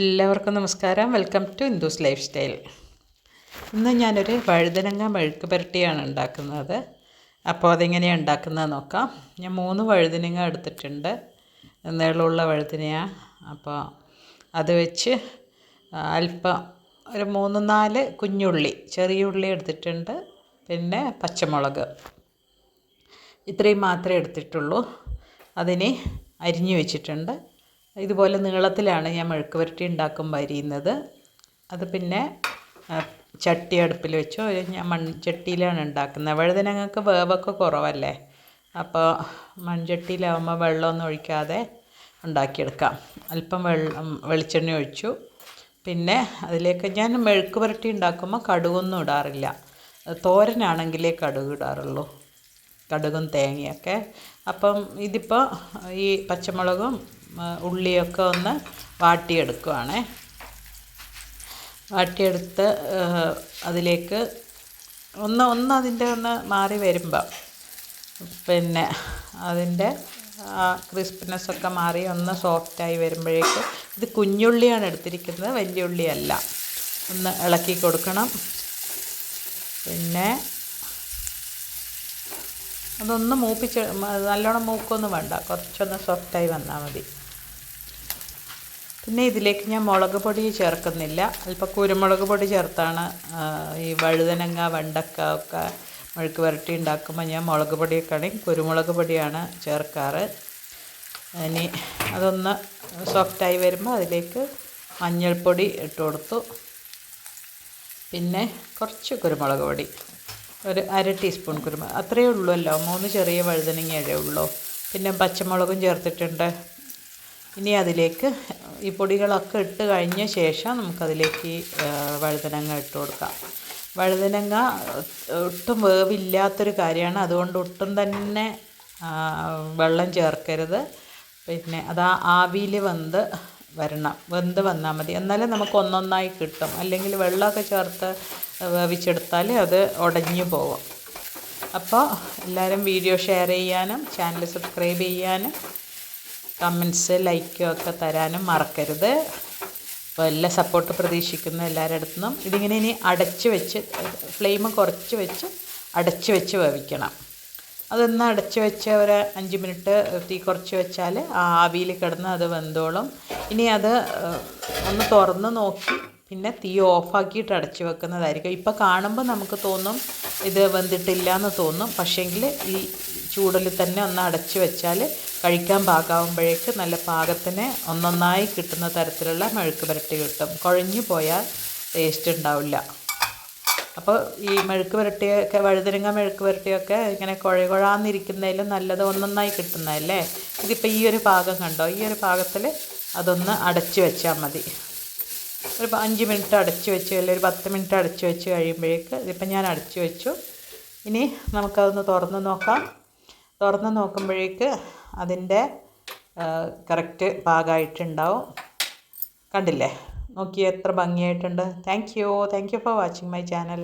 എല്ലാവർക്കും നമസ്കാരം. Welcome to Hindus life style ഇന്ന് ഞാനൊരു വഴുതനങ്ങ മെഴുക്ക് പുരട്ടിയാണ് ഉണ്ടാക്കുന്നത്. അപ്പോൾ അതെങ്ങനെയാണ് ഉണ്ടാക്കുന്നത് നോക്കാം. ഞാൻ മൂന്ന് വഴുതനങ്ങ എടുത്തിട്ടുണ്ട്. നീളമുള്ള വഴുതനയാണ് അപ്പോൾ അത് വെച്ച് അല്പം ഒരു മൂന്ന് നാല് കുഞ്ഞുള്ളി ചെറിയ ഉള്ളി എടുത്തിട്ടുണ്ട്. പിന്നെ പച്ചമുളക്. ഇത്രയും മാത്രമേ എടുത്തിട്ടുള്ളൂ. അതിനെ അരിഞ്ഞു വെച്ചിട്ടുണ്ട്. ഇതുപോലെ നീളത്തിലാണ് ഞാൻ മെഴുക്ക് പുരട്ടി ഉണ്ടാക്കുമ്പോൾ അരിയുന്നത് അത് പിന്നെ ചട്ടി അടുപ്പിൽ വെച്ചോ ഞാൻ മൺചട്ടിയിലാണ് ഉണ്ടാക്കുന്നത്. വഴുതനങ്ങൾക്ക് വേവൊക്കെ കുറവല്ലേ? അപ്പോൾ മൺചട്ടിയിലാവുമ്പോൾ വെള്ളമൊന്നും ഒഴിക്കാതെ ഉണ്ടാക്കിയെടുക്കാം. അല്പം വെള്ളം വെളിച്ചെണ്ണ ഒഴിച്ചു. പിന്നെ അതിലേക്ക് ഞാൻ മെഴുക്ക് പുരട്ടി ഉണ്ടാക്കുമ്പോൾ കടുകൊന്നും ഇടാറില്ല. തോരനാണെങ്കിലേ കടുക് ഇടാറുള്ളൂ. കടുകും തേങ്ങയൊക്കെ. അപ്പം ഇതിപ്പോൾ ഈ പച്ചമുളകും ഉള്ളിയൊക്കെ ഒന്ന് വാട്ടിയെടുക്കുവാണ്. വാട്ടിയെടുത്ത് അതിലേക്ക് ഒന്ന് ഒന്ന് അതിന്റെ ഒന്ന് മാറി വരുമ്പം പിന്നെ അതിന്റെ ആ ക്രിസ്പിനെസ്സൊക്കെ മാറി ഒന്ന് സോഫ്റ്റായി വരുമ്പോഴേക്ക് ഇത് കുഞ്ഞുള്ളിയാണ് എടുത്തിരിക്കുന്നത് വലിയ ഉള്ളിയല്ല. ഒന്ന് ഇളക്കി കൊടുക്കണം. പിന്നെ അതൊന്ന് മൂപ്പിച്ച് നല്ലോണം മൂക്കൊന്നും വേണ്ട. കുറച്ചൊന്ന് സോഫ്റ്റായി വന്നാൽ മതി. പിന്നെ ഇതിലേക്ക് ഞാൻ മുളക് പൊടി ചേർക്കുന്നില്ല. അല്പം കുരുമുളക് പൊടി ചേർത്താണ് ഈ വഴുതനങ്ങ വെണ്ടക്ക ഒക്കെ മെഴുക്ക് വരട്ടി ഉണ്ടാക്കുമ്പോൾ ഞാൻ മുളക് പൊടിയൊക്കെ കുരുമുളക് പൊടിയാണ് ചേർക്കാറ്. ഇനി അതൊന്ന് സോഫ്റ്റായി വരുമ്പോൾ അതിലേക്ക് മഞ്ഞൾപ്പൊടി ഇട്ട് കൊടുത്തു. പിന്നെ കുറച്ച് കുരുമുളക് പൊടി. ഒരു അര ടീസ്പൂൺ കുരുമുളക്. അത്രയേ ഉള്ളൂല്ലോ മൂന്ന് ചെറിയ വഴുതനങ്ങയേ ഉള്ളൂ. പിന്നെ പച്ചമുളകും ചേർത്തിട്ടുണ്ട്. ഇനി അതിലേക്ക് ഈ പൊടികളൊക്കെ ഇട്ട് കഴിഞ്ഞ ശേഷം നമുക്കതിലേക്ക് ഈ വഴുതനങ്ങ ഇട്ട് കൊടുക്കാം. വഴുതനങ്ങ ഒട്ടും വേവില്ലാത്തൊരു കാര്യമാണ്. അതുകൊണ്ട് ഒട്ടും തന്നെ വെള്ളം ചേർക്കരുത്. പിന്നെ അത് ആവിയിൽ വെന്ത് വരണം. വെന്ത് വന്നാൽ മതി. എന്നാലേ നമുക്ക് ഒന്നൊന്നായി കിട്ടും. അല്ലെങ്കിൽ വെള്ളമൊക്കെ ചേർത്ത് വേവിച്ചെടുത്താൽ അത് ഉടഞ്ഞു പോകും അപ്പോൾ എല്ലാവരും വീഡിയോ ഷെയർ ചെയ്യാനും ചാനൽ സബ്സ്ക്രൈബ് ചെയ്യാനും കമൻസ് ലൈക്കും ഒക്കെ തരാനും മറക്കരുത്. അപ്പോൾ എല്ലാ സപ്പോർട്ട് പ്രതീക്ഷിക്കുന്ന എല്ലാവരുടെ അടുത്തു നിന്നും ഇതിങ്ങനെ ഇനി അടച്ച് വെച്ച് ഫ്ലെയിം കുറച്ച് വെച്ച് അടച്ച് വെച്ച് വേവിക്കണം. അതൊന്ന് അടച്ച് വെച്ച് ഒരു അഞ്ച് മിനിറ്റ് തീ കുറച്ച് വെച്ചാൽ ആവിയിൽ കിടന്ന് അത് വെന്തോളും. ഇനി അത് ഒന്ന് തുറന്ന് നോക്കി പിന്നെ തീ ഓഫാക്കിയിട്ട് അടച്ചു വെക്കുന്നതായിരിക്കും. ഇപ്പോൾ കാണുമ്പോൾ നമുക്ക് തോന്നും ഇത് വെന്തിട്ടില്ല എന്ന് തോന്നും. പക്ഷേങ്കിൽ ഈ ചൂടിൽ തന്നെ ഒന്ന് അടച്ചു വെച്ചാൽ കഴിക്കാൻ പാകാവുമ്പോഴേക്ക് നല്ല പാകത്തിന് ഒന്നൊന്നായി കിട്ടുന്ന തരത്തിലുള്ള മെഴുക്ക് പുരട്ടി കിട്ടും. കുഴഞ്ഞു പോയാൽ ടേസ്റ്റ് ഉണ്ടാവില്ല. അപ്പോൾ ഈ മെഴുക്ക് പുരട്ടിയൊക്കെ വഴുതനങ്ങ മെഴുക്ക് പുരട്ടിയൊക്കെ ഇങ്ങനെ കുഴ കുഴാന്നിരിക്കുന്നതിലും നല്ലത് ഒന്നൊന്നായി കിട്ടുന്നതല്ലേ? ഇതിപ്പോൾ ഈ ഒരു പാകം കണ്ടോ? ഈ ഒരു പാകത്തിൽ അതൊന്ന് അടച്ചു വെച്ചാൽ മതി. ഒരു അഞ്ച് മിനിറ്റ് അടച്ച് വെച്ച് അല്ലെങ്കിൽ ഒരു പത്ത് മിനിറ്റ് അടച്ച് വെച്ച് കഴിയുമ്പോഴേക്ക് ഇതിപ്പോൾ ഞാൻ അടച്ച് വെച്ചു. ഇനി നമുക്കതൊന്ന് തുറന്ന് നോക്കാം. തുറന്ന് നോക്കുമ്പോഴേക്ക് അതിന്റെ കറക്റ്റ് പാകമായിട്ടുണ്ടാവും കണ്ടില്ലേ? നോക്കി എത്ര ഭംഗിയായിട്ടുണ്ട്. Thank you. Thank you for watching my channel.